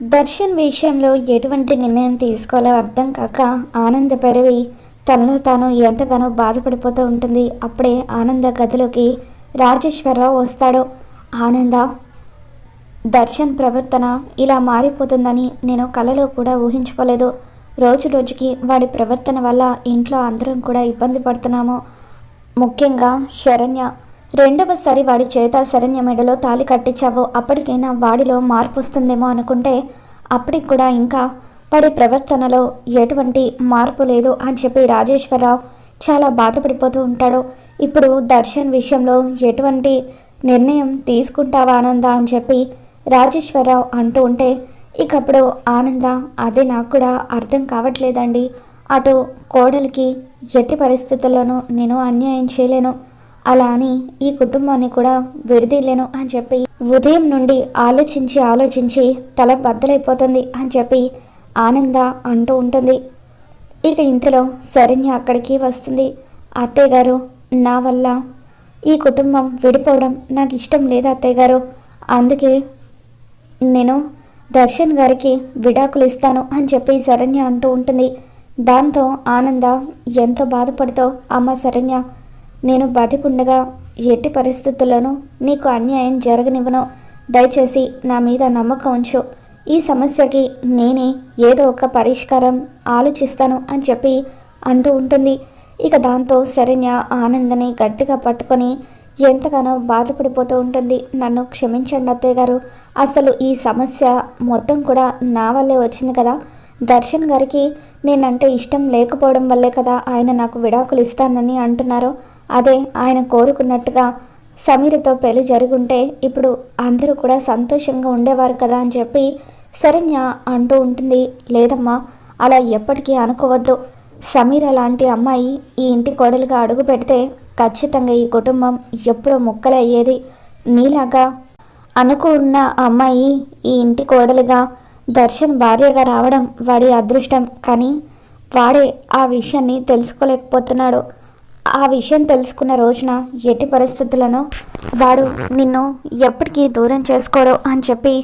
దర్శన్ విషయంలో ఎటువంటి నిర్ణయం తీసుకోవాలో అర్థం కాక ఆనంద పెరవి తనలో తాను ఎంతగానో బాధపడిపోతూ ఉంటుంది. అప్పుడే ఆనంద గదిలోకి రాజేశ్వరరావు వస్తాడు. ఆనంద దర్శన్ ప్రవర్తన ఇలా మారిపోతుందని నేను కలలో కూడా ఊహించుకోలేదు. రోజు రోజుకి వాడి ప్రవర్తన వల్ల ఇంట్లో అందరం కూడా ఇబ్బంది పడుతున్నాము. ముఖ్యంగా శరణ్య రెండవసారి వాడి చేత శరణ్య మెడలో తాళి కట్టించావు అప్పటికైనా వాడిలో మార్పు వస్తుందేమో అనుకుంటే అప్పటికి కూడా ఇంకా వాడి ప్రవర్తనలో ఎటువంటి మార్పు లేదు అని చెప్పి రాజేశ్వరరావు చాలా బాధపడిపోతూ ఉంటాడు. ఇప్పుడు దర్శన్ విషయంలో ఎటువంటి నిర్ణయం తీసుకుంటావా ఆనంద అని చెప్పి రాజేశ్వరరావు అంటూ ఉంటే ఇకప్పుడు ఆనంద అదే నాకు కూడా అర్థం కావట్లేదండి. అటు కోడలికి ఎట్టి పరిస్థితుల్లోనూ నేను అన్యాయం చేయలేను. అలా అని ఈ కుటుంబాన్ని కూడా విడదీయలేను అని చెప్పి ఉదయం నుండి ఆలోచించి ఆలోచించి తల బద్దలైపోతుంది అని చెప్పి ఆనంద అంటూ ఉంటుంది. ఇక ఇంతలో శరణ్య అక్కడికి వస్తుంది. అత్తయ్య గారు నా వల్ల ఈ కుటుంబం విడిపోవడం నాకు ఇష్టం లేదు అత్తయ్య గారు. అందుకే నేను దర్శన్ గారికి విడాకులు ఇస్తాను అని చెప్పి శరణ్య అంటూ ఉంటుంది. దాంతో ఆనంద ఎంతో బాధపడుతూ అమ్మ శరణ్య నేను బతికుండగా ఎట్టి పరిస్థితుల్లోనూ నీకు అన్యాయం జరగనివ్వను. దయచేసి నా మీద నమ్మకం ఉంచు. ఈ సమస్యకి నేనే ఏదో ఒక పరిష్కారం ఆలోచిస్తాను అని చెప్పి అంటూ ఉంటుంది. ఇక దాంతో శరణ్య ఆనందని గట్టిగా పట్టుకొని ఎంతగానో బాధపడిపోతూ ఉంటుంది. నన్ను క్షమించండి అత్తయ్య గారు. అసలు ఈ సమస్య మొత్తం కూడా నా వల్లే వచ్చింది కదా? దర్శన్ గారికి నేనంటే ఇష్టం లేకపోవడం వల్లే కదా ఆయన నాకు విడాకులు ఇస్తానని అంటున్నారు. అదే ఆయన కోరుకున్నట్టుగా సమీరతో పెళ్ళి జరుగుంటే ఇప్పుడు అందరూ కూడా సంతోషంగా ఉండేవారు కదా అని చెప్పి శరణ్య అంటూ ఉంటుంది. లేదమ్మా అలా ఎప్పటికీ అనుకోవద్దు. సమీర లాంటి అమ్మాయి ఈ ఇంటి కోడలుగా అడుగు పెడితే ఖచ్చితంగా ఈ కుటుంబం ఎప్పుడో ముక్కలయ్యేది నీలాగా అనుకున్న అమ్మాయి ఈ ఇంటి కోడలుగా దర్శన్ భార్యగా రావడం వాడి అదృష్టం. కానీ వాడే ఆ విషయాన్ని తెలుసుకోలేకపోతున్నాడు. ఆ విషయం తెలుసుకున్న రోజున ఎట్టి పరిస్థితులను వాడు నిన్ను ఎప్పటికీ దూరం చేసుకోడు అని చెప్పి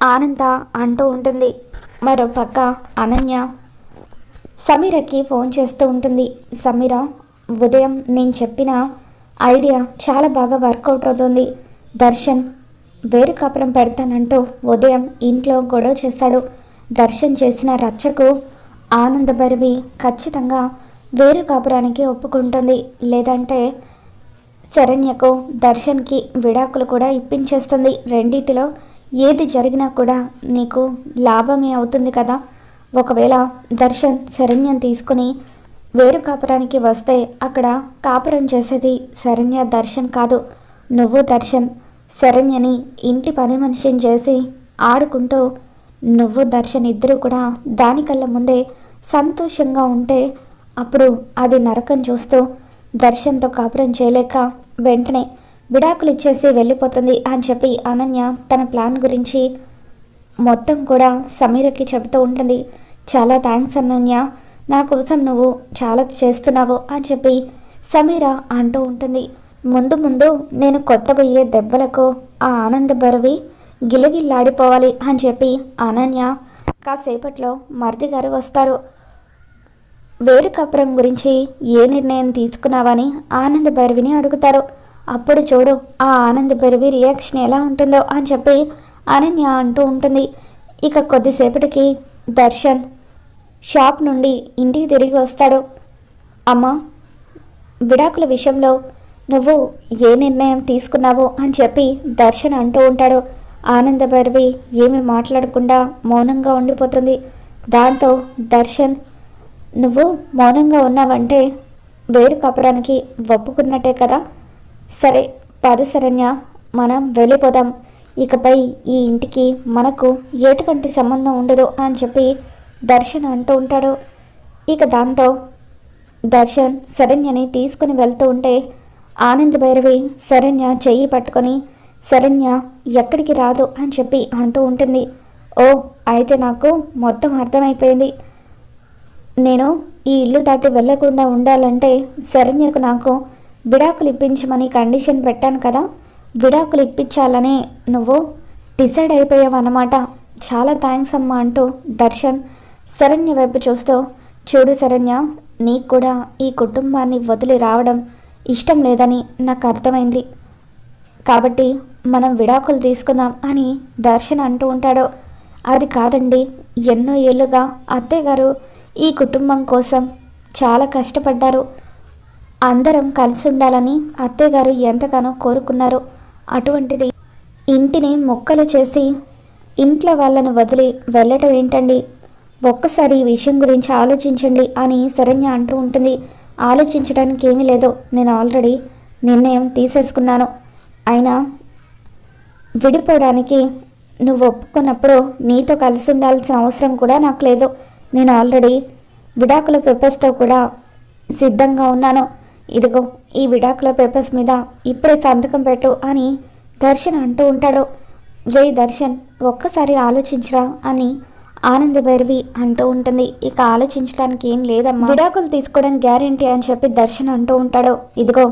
ఆనంద అంటూ ఉంటుంది. మరో పక్క అనన్య సమీరకి ఫోన్ చేస్తూ ఉంటుంది. సమీర ఉదయం నేను చెప్పిన ఐడియా చాలా బాగా వర్కౌట్ అవుతుంది. దర్శన్ వేరు కాపురం పెడతానంటూ ఉదయం ఇంట్లో గొడవ చేశాడు దర్శన్ చేసిన రచ్చకు ఆనందభరివి ఖచ్చితంగా వేరు కాపురానికి ఒప్పుకుంటుంది. లేదంటే శరణ్యకు దర్శన్కి విడాకులు కూడా ఇప్పించేస్తుంది. రెండింటిలో ఏది జరిగినా కూడా నీకు లాభమే అవుతుంది కదా? ఒకవేళ దర్శన్ శరణ్యం తీసుకుని వేరు కాపురానికి వస్తే అక్కడ కాపురం చేసేది శరణ్య దర్శన్ కాదు. నువ్వు దర్శన్ శరణ్యని ఇంటి పని మనిషిని చేసి ఆడుకుంటూ నువ్వు దర్శన్ ఇద్దరు కూడా దానికల్లా ముందే సంతోషంగా ఉంటే అప్పుడు అది నరకం చూస్తూ దర్శన్తో కాపురం చేయలేక వెంటనే విడాకులు ఇచ్చేసి వెళ్ళిపోతుంది అని చెప్పి అనన్య తన ప్లాన్ గురించి మొత్తం కూడా సమీరకి చెబుతూ ఉంటుంది. చాలా థ్యాంక్స్ అనన్య. నా కోసం నువ్వు చాలా చేస్తున్నావు అని చెప్పి సమీర అంటూ ఉంటుంది. ముందు ముందు నేను కొట్టబోయే దెబ్బలకు ఆ ఆనంద బరవి గిలగిల్లాడిపోవాలి అని చెప్పి అనన్య కాసేపట్లో మరిది గారు వస్తారు. వేరు గురించి ఏ నిర్ణయం తీసుకున్నావని ఆనంద భైరవిని అడుగుతారు. అప్పుడు చూడు ఆ ఆనంద భైరవి రియాక్షన్ ఎలా ఉంటుందో అని చెప్పి అనన్య అంటూ ఉంటుంది. ఇక కొద్దిసేపటికి దర్శన్ షాప్ నుండి ఇంటికి తిరిగి వస్తాడు. అమ్మ విడాకుల విషయంలో నువ్వు ఏ నిర్ణయం తీసుకున్నావో అని చెప్పి దర్శన్ అంటూ ఉంటాడు. ఆనంద భైరవి ఏమీ మాట్లాడకుండా మౌనంగా ఉండిపోతుంది. దాంతో దర్శన్ నువ్వు మౌనంగా ఉన్నావంటే వేరు కపడానికి ఒప్పుకున్నట్టే కదా? సరే పాదశరణ్య మనం వెళ్ళిపోదాం. ఇకపై ఈ ఇంటికి మనకు ఎటువంటి సంబంధం ఉండదు అని చెప్పి దర్శన్ అంటూ ఉంటాడు. ఇక దాంతో దర్శన్ శరణ్యని తీసుకుని వెళ్తూ ఉంటే ఆనంద్ భైరవి శరణ్య చెయ్యి పట్టుకొని శరణ్య ఎక్కడికి రాదు అని చెప్పి అంటూ ఉంటుంది. ఓ అయితే నాకు మొత్తం అర్థమైపోయింది. నేను ఈ ఇల్లు దాటి వెళ్ళకుండా ఉండాలంటే శరణ్యకు నాకు విడాకులు ఇప్పించమని కండిషన్ పెట్టాను కదా. విడాకులు ఇప్పించాలని నువ్వు డిసైడ్ అయిపోయావన్నమాట చాలా థ్యాంక్స్ అమ్మా అంటూ దర్శన్ శరణ్య వైపు చూస్తూ చూడు శరణ్య నీకు కూడా ఈ కుటుంబాన్ని వదిలి రావడం ఇష్టం లేదని నాకు అర్థమైంది. కాబట్టి మనం విడాకులు తీసుకుందాం అని దర్శన్ అంటూ ఉంటాడు. అది కాదండి ఎన్నో ఏళ్ళుగా అత్తయ్య గారు ఈ కుటుంబం కోసం చాలా కష్టపడ్డారు. అందరం కలిసి ఉండాలని అత్తయ్యగారు ఎంతగానో కోరుకున్నారు. అటువంటిది ఇంటిని మొక్కలు చేసి ఇంట్లో వాళ్ళను వదిలి వెళ్ళటం ఏంటండి? ఒక్కసారి ఈ విషయం గురించి ఆలోచించండి అని శరణ్య అంటూ ఉంటుంది. ఆలోచించడానికి ఏమీ లేదు. నేను ఆల్రెడీ నిర్ణయం తీసేసుకున్నాను. అయినా విడిపోవడానికి నువ్వు ఒప్పుకున్నప్పుడు నీతో కలిసి ఉండాల్సిన అవసరం కూడా నాకు లేదు. నేను ఆల్రెడీ విడాకుల పేపర్స్తో కూడా సిద్ధంగా ఉన్నాను. ఇదిగో ఈ విడాకుల పేపర్స్ మీద ఇప్పుడే సంతకం పెట్టు అని దర్శన్ అంటూ ఉంటాడు. జై దర్శన్ ఒక్కసారి ఆలోచించరా అని ఆనంద భైరవి అంటూ ఉంటుంది. ఇక ఆలోచించడానికి ఏం లేదమ్మా. విడాకులు తీసుకోవడం గ్యారంటీ అని చెప్పి దర్శన్ అంటూ ఉంటాడు. ఇదిగో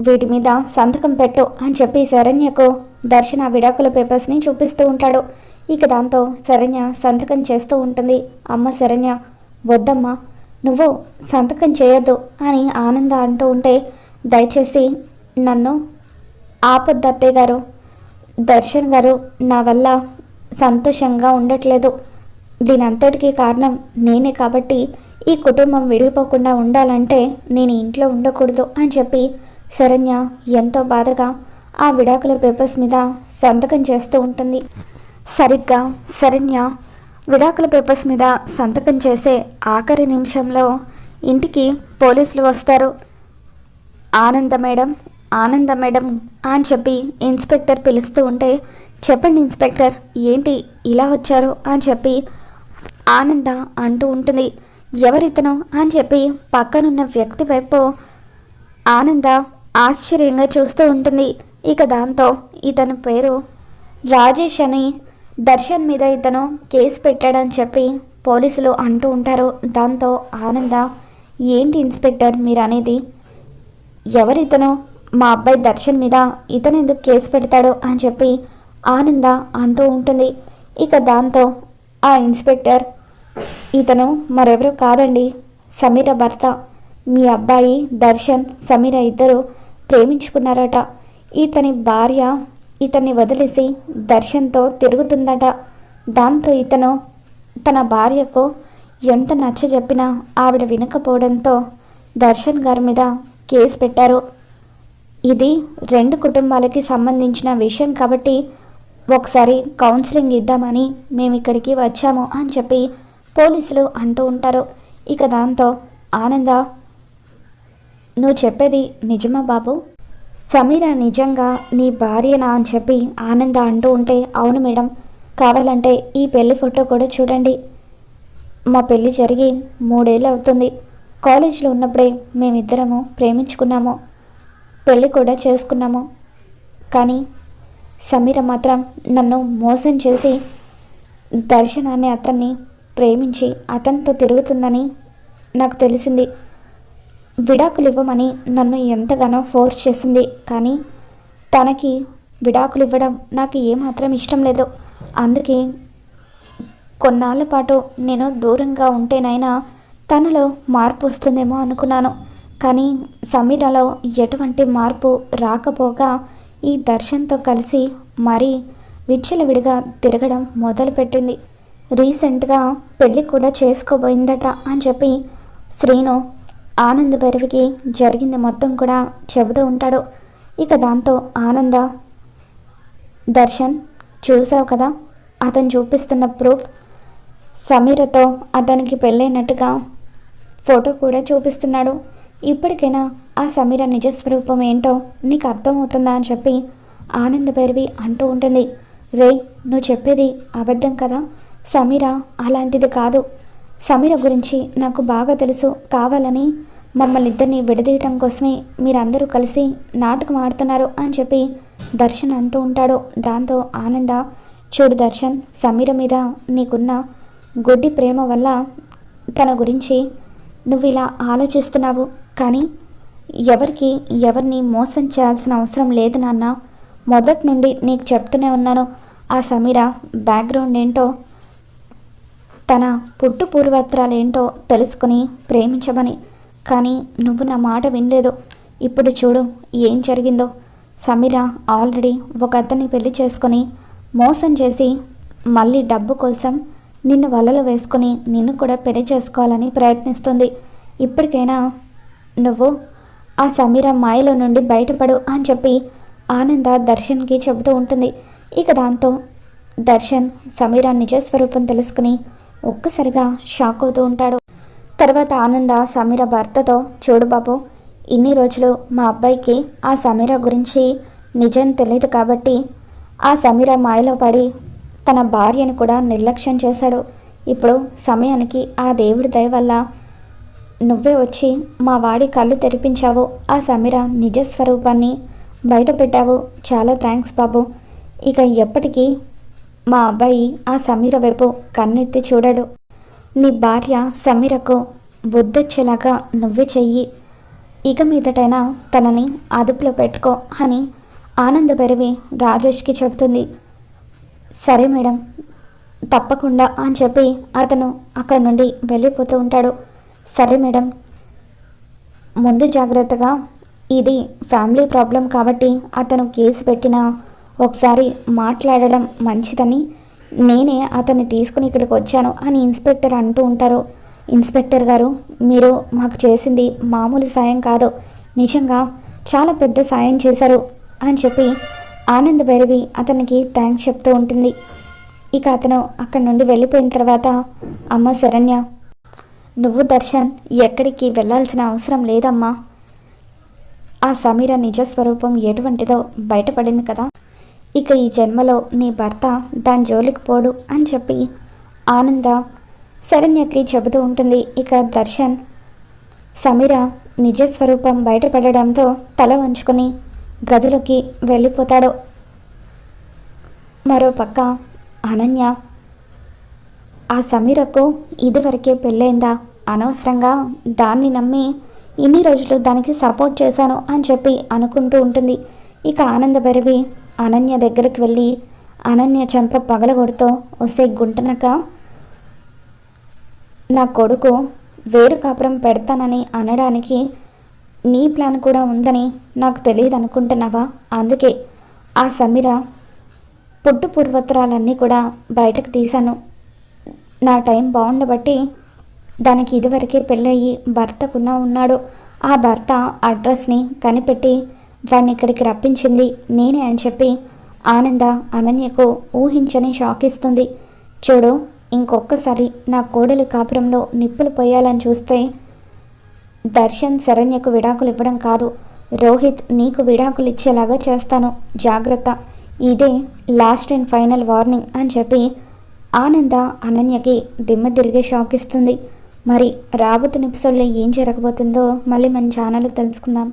వీటి మీద సంతకం పెట్టు అని చెప్పి శరణ్యకు దర్శన్ ఆ విడాకుల పేపర్స్ని చూపిస్తూ ఉంటాడు. ఇక దాంతో శరణ్య సంతకం చేస్తూ ఉంటుంది. అమ్మ శరణ్య వద్దమ్మా నువ్వు సంతకం చేయొద్దు అని ఆనంద అంటూ ఉంటే దయచేసి నన్ను ఆపొద్దు అత్తయ్య గారు. దర్శన్ గారు నా వల్ల సంతోషంగా ఉండట్లేదు. దీనంతటికి కారణం నేనే కాబట్టి ఈ కుటుంబం విడిపోకుండా ఉండాలంటే నేను ఇంట్లో ఉండకూడదు అని చెప్పి శరణ్య ఎంతో బాధగా ఆ విడాకుల పేపర్స్ మీద సంతకం చేస్తూ ఉంటుంది. సరిగ్గా శరణ్య విడాకుల పేపర్స్ మీద సంతకం చేసే ఆఖరి నిమిషంలో ఇంటికి పోలీసులు వస్తారు. ఆనంద మేడం ఆనంద మేడం అని చెప్పి ఇన్స్పెక్టర్ పిలుస్తూ ఉంటే చెప్పండి ఇన్స్పెక్టర్ ఏంటి ఇలా వచ్చారు అని చెప్పి ఆనంద అంటూ ఉంటుంది. ఎవరితను అని చెప్పి పక్కనున్న వ్యక్తి వైపు ఆనంద ఆశ్చర్యంగా చూస్తూ ఉంటుంది. ఇక దాంతో ఇతని పేరు రాజేష్ అని దర్శన్ మీద ఇతను కేసు పెట్టాడని చెప్పి పోలీసులు అంటూ ఉంటారు. దాంతో ఆనంద ఏంటి ఇన్స్పెక్టర్ మీరు అనేది ఎవరితను? మా అబ్బాయి దర్శన్ మీద ఇతను ఎందుకు కేసు పెడతాడు? అని చెప్పి ఆనంద అంటూ ఉంటుంది. ఇక దాంతో ఆ ఇన్స్పెక్టర్ ఇతను మరెవరు కాదండి. సమీర భర్త. మీ అబ్బాయి దర్శన్ సమీర ఇద్దరు ప్రేమించుకున్నారట. ఇతని భార్య ఇతన్ని వదిలేసి దర్శన్తో తిరుగుతుందట. దాంతో ఇతను తన భార్యకు ఎంత నచ్చ చెప్పినా ఆవిడ వినకపోవడంతో దర్శన్ గారి మీద కేసు పెట్టారు. ఇది రెండు కుటుంబాలకి సంబంధించిన విషయం కాబట్టి ఒకసారి కౌన్సిలింగ్ ఇద్దామని మేము ఇక్కడికి వచ్చాము అని చెప్పి పోలీసులు అంటూ ఉంటారు. ఇక దాంతో ఆనంద నువ్వు చెప్పేది నిజమా బాబు? సమీర నిజంగా నీ భార్యనా అని చెప్పి ఆనంద అంటూ ఉంటే అవును మేడం కావాలంటే ఈ పెళ్ళి ఫోటో కూడా చూడండి. మా పెళ్ళి జరిగి మూడేళ్ళు అవుతుంది. కాలేజీలో ఉన్నప్పుడే మేమిద్దరము ప్రేమించుకున్నాము. పెళ్ళి కూడా చేసుకున్నాము. కానీ సమీర మాత్రం నన్ను మోసం చేసి దర్శనాన్ని అతన్ని ప్రేమించి అతనితో తిరుగుతుందని నాకు తెలిసింది. విడాకులు ఇవ్వమని నన్ను ఎంతగానో ఫోర్స్ చేసింది. కానీ తనకి విడాకులు ఇవ్వడం నాకు ఏమాత్రం ఇష్టం లేదు. అందుకే కొన్నాళ్ళ పాటు నేను దూరంగా ఉంటేనైనా తనలో మార్పు వస్తుందేమో అనుకున్నాను. కానీ సమీరలో ఎటువంటి మార్పు రాకపోగా ఈ దర్శన్తో కలిసి మరీ విచ్చలవిడిగా తిరగడం మొదలుపెట్టింది. రీసెంట్గా పెళ్ళి కూడా చేసుకోబోయిందట అని చెప్పి శ్రీను ఆనంద్ భైరవికి జరిగింది మొత్తం కూడా చెబుతూ ఉంటాడు. ఇక దాంతో ఆనంద దర్శన్ చూసావు కదా? అతను చూపిస్తున్న ప్రూఫ్ సమీరతో అతనికి పెళ్ళైనట్టుగా ఫోటో కూడా చూపిస్తున్నాడు. ఇప్పటికైనా ఆ సమీర నిజస్వరూపం ఏంటో నీకు అర్థమవుతుందా అని చెప్పి ఆనంద భైరవి అంటూ ఉంటుంది. రే నువ్వు చెప్పేది అబద్ధం కదా? సమీర అలాంటిది కాదు. సమీర గురించి నాకు బాగా తెలుసు. కావాలని మమ్మల్ని ఇద్దరిని విడదీయటం కోసమే మీరందరూ కలిసి నాటకం ఆడుతున్నారు అని చెప్పి దర్శన్ అంటూ ఉంటాడు. దాంతో ఆనంద చూడు దర్శన్ సమీర మీద నీకున్న గుడ్డి ప్రేమ వల్ల తన గురించి నువ్వు ఇలా ఆలోచిస్తున్నావు. కానీ ఎవరికి ఎవరిని మోసం చేయాల్సిన అవసరం లేదు నాన్న. మొదటి నుండి నీకు చెప్తూనే ఉన్నాను. ఆ సమీర బ్యాక్గ్రౌండ్ ఏంటో తన పుట్టు పూర్వత్రాలు ఏంటో తెలుసుకుని ప్రేమించమని. కానీ నువ్వు నా మాట వినలేదు. ఇప్పుడు చూడు ఏం జరిగిందో. సమీర ఆల్రెడీ ఒక అతన్ని పెళ్ళి చేసుకొని మోసం చేసి మళ్ళీ డబ్బు కోసం నిన్ను వలలో వేసుకుని నిన్ను కూడా పెళ్ళి చేసుకోవాలని ప్రయత్నిస్తుంది. ఇప్పటికైనా నువ్వు ఆ సమీర మాయలో నుండి బయటపడు అని చెప్పి ఆనంద దర్శన్కి చెబుతూ ఉంటుంది. ఇక దాంతో దర్శన్ సమీర నిజస్వరూపం తెలుసుకుని ఒక్కసారిగా షాక్ అవుతూ ఉంటాడు. తర్వాత ఆనంద సమీర భర్తతో చూడు బాబు ఇన్ని రోజులు మా అబ్బాయికి ఆ సమీర గురించి నిజం తెలియదు కాబట్టి ఆ సమీర మాయలో పడి తన భార్యను కూడా నిర్లక్ష్యం చేశాడు. ఇప్పుడు సమయానికి ఆ దేవుడి దయ వల్ల నువ్వే వచ్చి మా వాడి కళ్ళు తెరిపించావు. ఆ సమీర నిజ స్వరూపాన్ని బయట పెట్టావు చాలా థ్యాంక్స్ బాబు. ఇక ఎప్పటికీ మా అబ్బాయి ఆ సమీర వైపు కన్నెత్తి చూడడు. నీ భార్య సమీరకు బుద్ధొచ్చేలాగా నువ్వే చెయ్యి. ఇక మీదటైనా తనని అదుపులో పెట్టుకో అని ఆనందభైరవి రాజేష్కి చెబుతుంది. సరే మేడం తప్పకుండా అని చెప్పి అతను అక్కడ నుండి వెళ్ళిపోతూ ఉంటాడు. సరే మేడం ముందు జాగ్రత్తగా ఇది ఫ్యామిలీ ప్రాబ్లం కాబట్టి అతను కేసు పెట్టినా ఒకసారి మాట్లాడడం మంచిదని నేనే అతన్ని తీసుకుని ఇక్కడికి వచ్చాను అని ఇన్స్పెక్టర్ అంటూ ఉంటారు. ఇన్స్పెక్టర్ గారు మీరు మాకు చేసింది మామూలు సాయం కాదు. నిజంగా చాలా పెద్ద సాయం చేశారు అని చెప్పి ఆనంద్ భైరవి అతనికి థ్యాంక్స్ చెప్తూ ఉంటుంది. ఇక అతను అక్కడి నుండి వెళ్ళిపోయిన తర్వాత అమ్మ శరణ్య నువ్వు దర్శన్ ఎక్కడికి వెళ్ళాల్సిన అవసరం లేదమ్మా. ఆ సమీర నిజస్వరూపం ఎటువంటిదో బయటపడింది కదా. ఇక ఈ జన్మలో నీ భర్త దాని జోలికి పోడు అని చెప్పి ఆనంద శరణ్యకి చెబుతూ ఉంటుంది. ఇక దర్శన్ సమీర నిజస్వరూపం బయటపడడంతో తల వంచుకొని గదిలోకి వెళ్ళిపోతాడు. మరోపక్క అనన్య ఆ సమీరకు ఇదివరకే పెళ్ళైందా? అనవసరంగా దాన్ని నమ్మి ఇన్ని రోజులు దానికి సపోర్ట్ చేశాను అని చెప్పి అనుకుంటూ ఉంటుంది. ఇక ఆనంద భైరవి అనన్య దగ్గరికి వెళ్ళి అనన్య చెంప పగలగొడుతో వస్తే గుంటనక నా కొడుకు వేరు కాపురం పెడతానని అనడానికి నీ ప్లాన్ కూడా ఉందని నాకు తెలియదు అనుకుంటున్నావా అందుకే ఆ సమీర పుట్టు పూర్వత్రాలన్నీ కూడా బయటకు తీశాను. నా టైం బాగుండబట్టి దానికి ఇదివరకే పెళ్ళయి భర్తకున్న ఉన్నాడు. ఆ భర్త అడ్రస్ని కనిపెట్టి వాడిని ఇక్కడికి రప్పించింది నేనే అని చెప్పి ఆనంద అనన్యకు ఊహించని షాక్ ఇస్తుంది చూడు ఇంకొకసారి నా కోడలు కాపురంలో నిప్పులు పోయాలని చూస్తే దర్శన్ శరణ్యకు విడాకులు ఇవ్వడం కాదు. రోహిత్ నీకు విడాకులు ఇచ్చేలాగా చేస్తాను. జాగ్రత్త. ఇదే లాస్ట్ అండ్ ఫైనల్ వార్నింగ్ అని చెప్పి ఆనంద అనన్యకి దిమ్మ తిరిగే షాక్ ఇస్తుంది మరి రాబోతున్న ఎపిసోడ్లో ఏం జరగబోతుందో మళ్ళీ మన ఛానల్లో తెలుసుకుందాం.